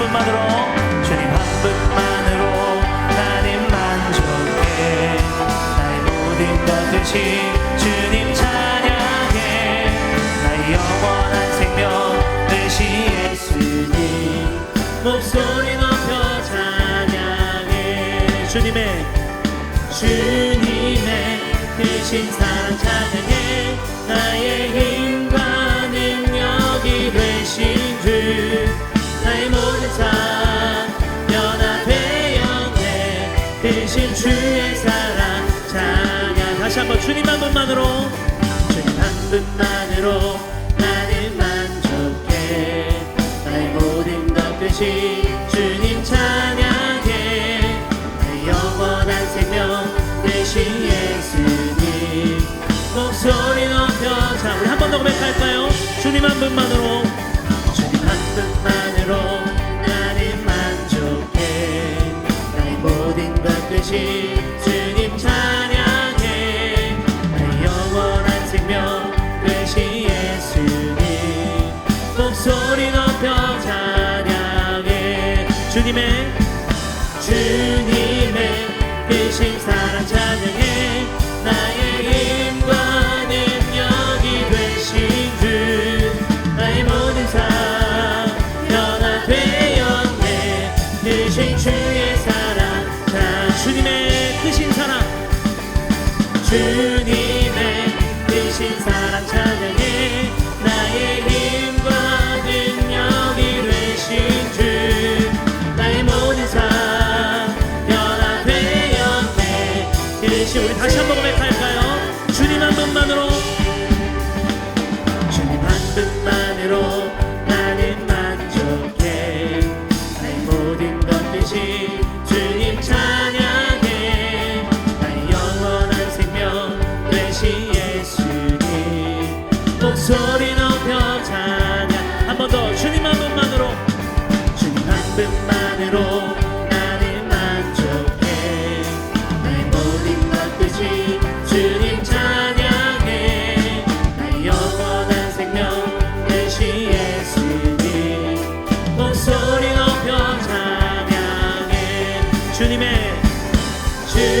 분만으로 주님 한 분만으로 나는 만족해. 나의 모든 것 되신 주님 찬양해. 나의 영원한 생명 되신 예수님. 목소리 높여 찬양해. 주님의 주님의 대신 사랑 찬양해. 나의 힘 주님 한 분만으로. 주님 한 분만으로 나를 만족해. 나의 모든 것 끝이 주님 찬양해. 내 영원한 생명 대신 예수님. 목소리 높여 자 우리 한 번 더 고백할까요? 주님 한 분만으로. 주님 한 분만 Amen.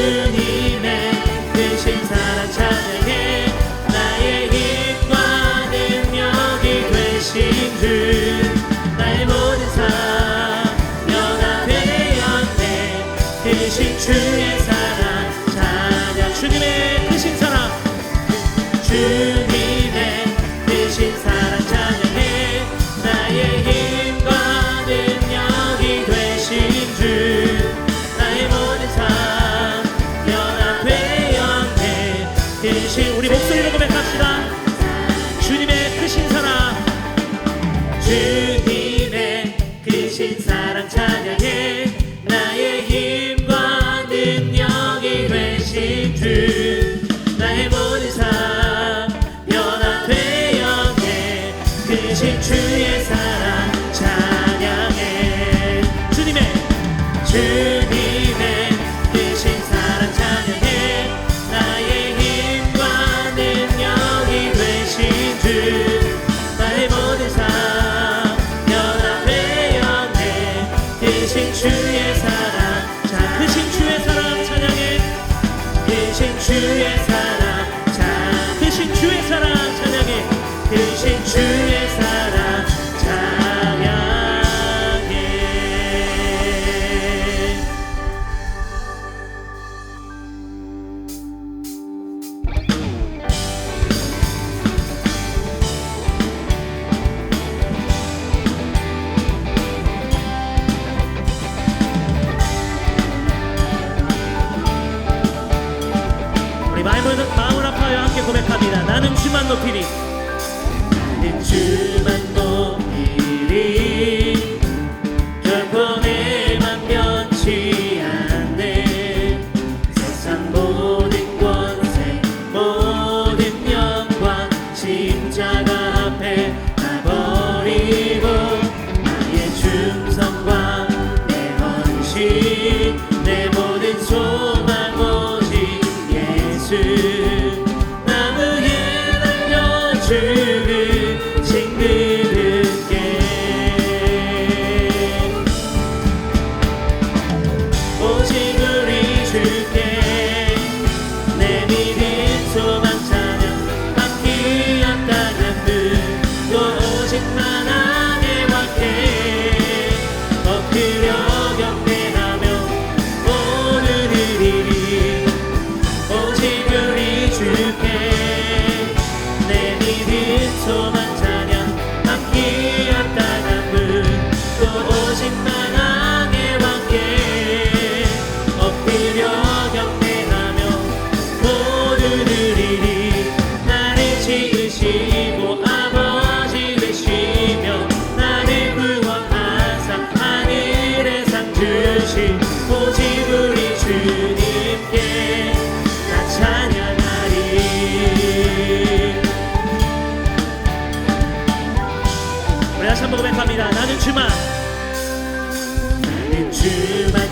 주님의 주신 사랑 찾아 주님께 나 찬양하리. 나는 주만. 나는 주만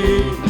ti.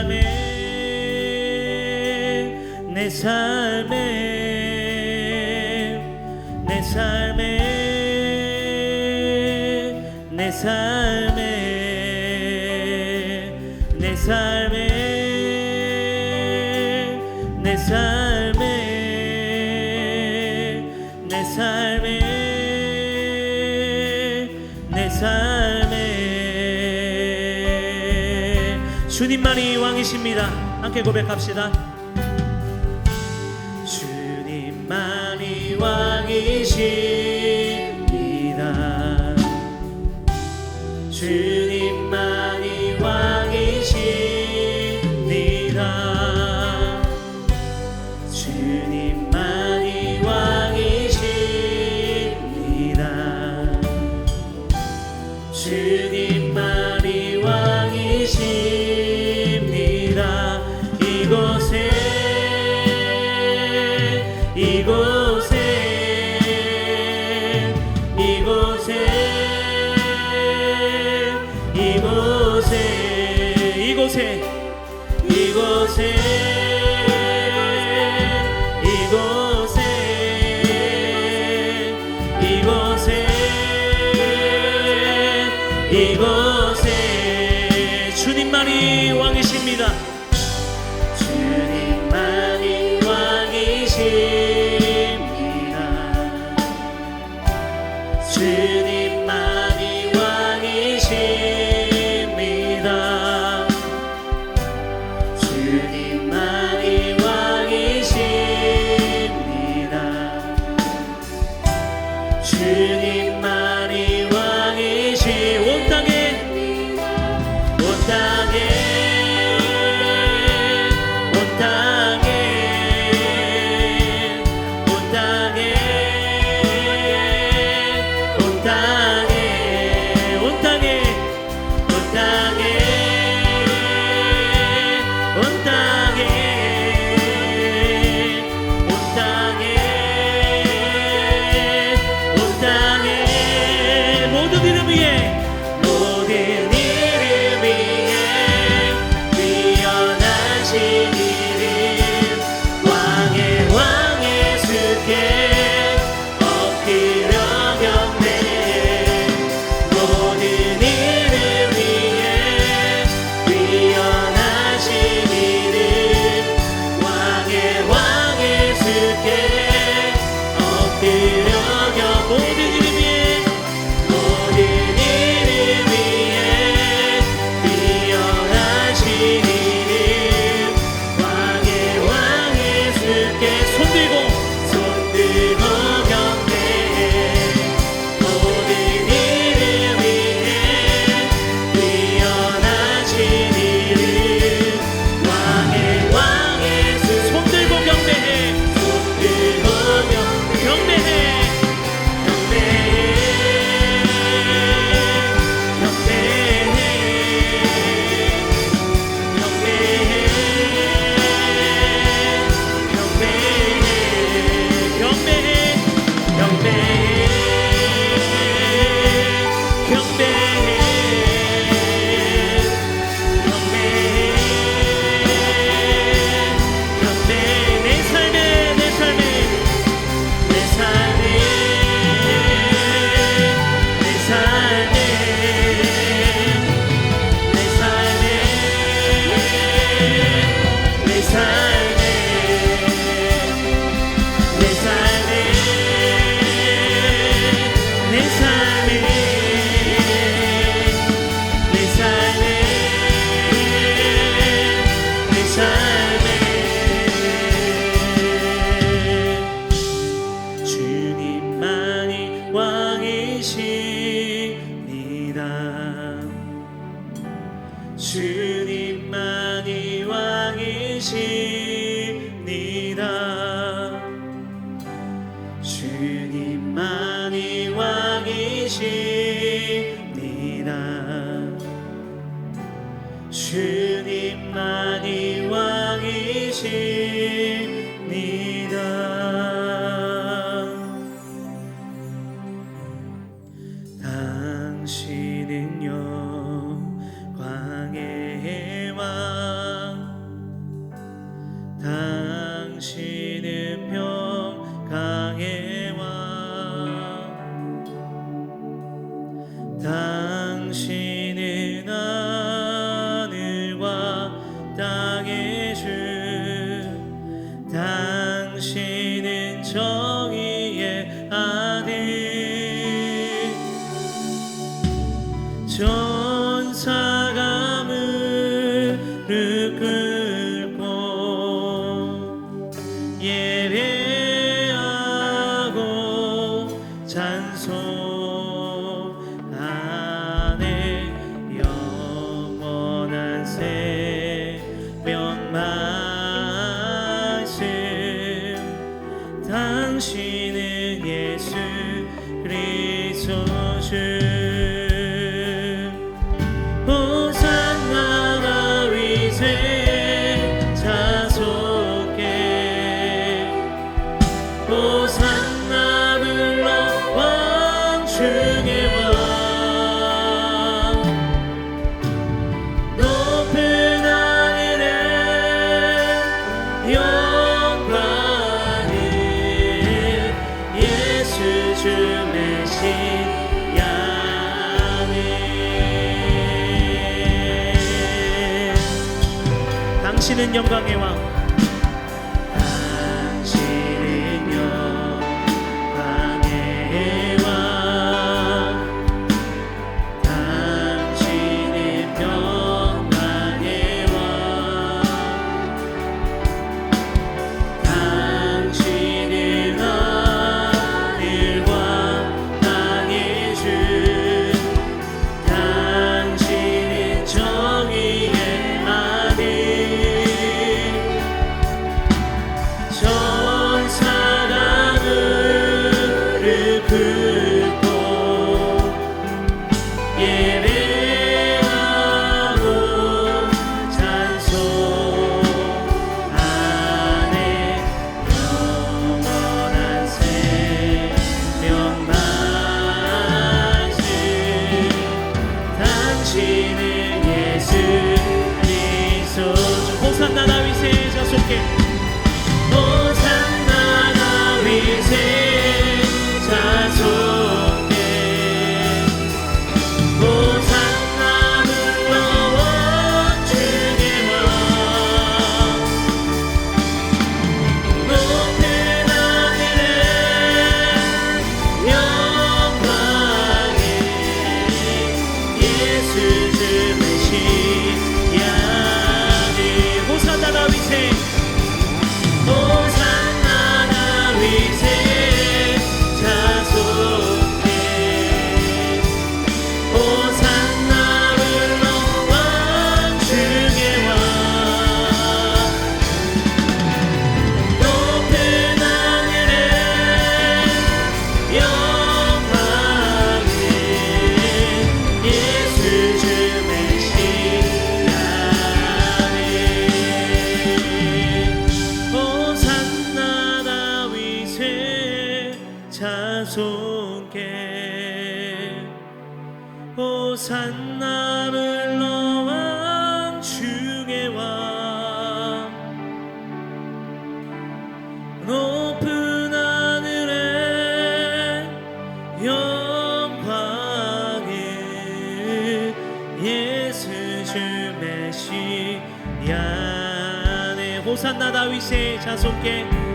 삶에 내 삶에 내 삶에 내 삶에. 주님만이 왕이십니다. 함께 고백합시다. 주님만이 왕이십니다. 주 이곳에 주님만이 왕이십니다. 心。 당신 당신은 예수 그리스도. 치는 영광의 왕. 세 자손께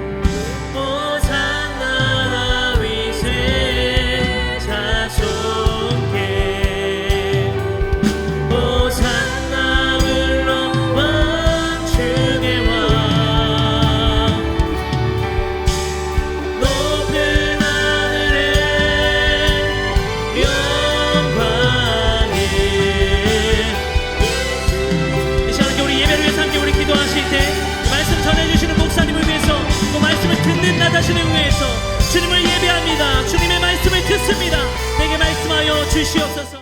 자신을 위해서 주님을 예배합니다. 주님의 말씀을 듣습니다. 내게 말씀하여 주시옵소서.